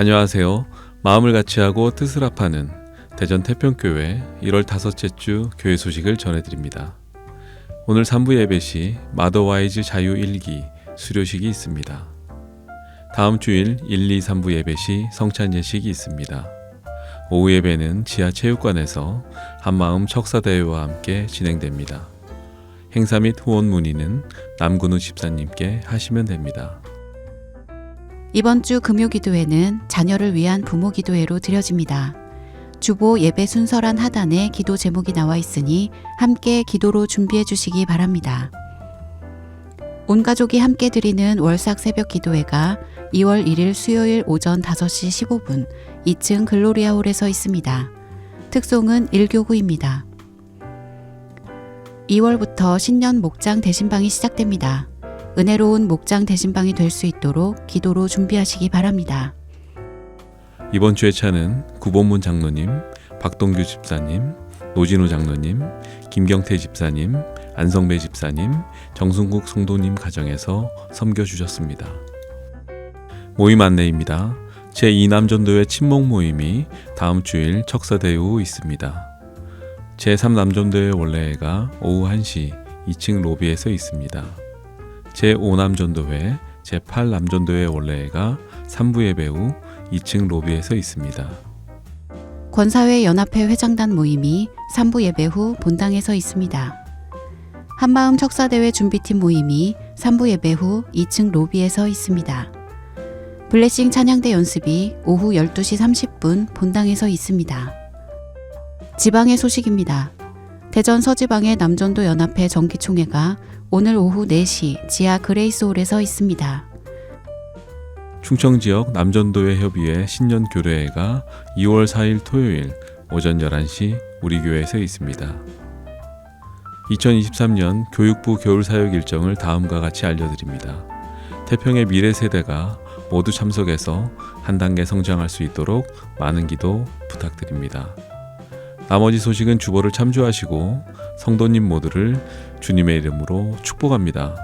안녕하세요. 마음을 같이 하고 뜻을 합하는 대전 태평교회 1월 다섯째 주 교회 소식을 전해드립니다. 오늘 3부 예배 시 마더와이즈 자유 일기 수료식이 있습니다. 다음 주일 1, 2, 3부 예배 시 성찬 예식이 있습니다. 오후 예배는 지하 체육관에서 한마음 척사대회와 함께 진행됩니다. 행사 및 후원 문의는 남근우 집사님께 하시면 됩니다. 이번 주 금요 기도회는 자녀를 위한 부모 기도회로 드려집니다. 주보 예배 순서란 하단에 기도 제목이 나와 있으니 함께 기도로 준비해 주시기 바랍니다. 온 가족이 함께 드리는 월삭 새벽 기도회가 2월 1일 수요일 오전 5시 15분 2층 글로리아 홀에서 있습니다. 특송은 1교구입니다. 2월부터 신년 목장 대신방이 시작됩니다. 은혜로운 목장 대신방이 될 수 있도록 기도로 준비하시기 바랍니다. 이번 주의 차는 구본문 장로님, 박동규 집사님, 노진호 장로님, 김경태 집사님, 안성배 집사님, 정순국 성도님 가정에서 섬겨 주셨습니다. 모임 안내입니다. 제2남전도회 친목 모임이 다음 주일 척사대회 후 있습니다. 제3남전도회 원래회가 오후 1시 2층 로비에서 있습니다. 제5남전도회, 제8남전도회 원래회가 3부 예배 후 2층 로비에서 있습니다. 권사회 연합회 회장단 모임이 3부 예배 후 본당에서 있습니다. 한마음 척사대회 준비팀 모임이 3부 예배 후 2층 로비에서 있습니다. 블레싱 찬양대 연습이 오후 12시 30분 본당에서 있습니다. 지방의 소식입니다. 대전 서지방의 남전도 연합회 정기총회가 오늘 오후 4시 지하 그레이스홀에서 있습니다. 충청 지역 남전도회 협의회 신년 교례회가 2월 4일 토요일 오전 11시 우리 교회에서 있습니다. 2023년 교육부 겨울 사역 일정을 다음과 같이 알려드립니다. 태평의 미래 세대가 모두 참석해서 한 단계 성장할 수 있도록 많은 기도 부탁드립니다. 나머지 소식은 주보를 참조하시고 성도님 모두를 주님의 이름으로 축복합니다.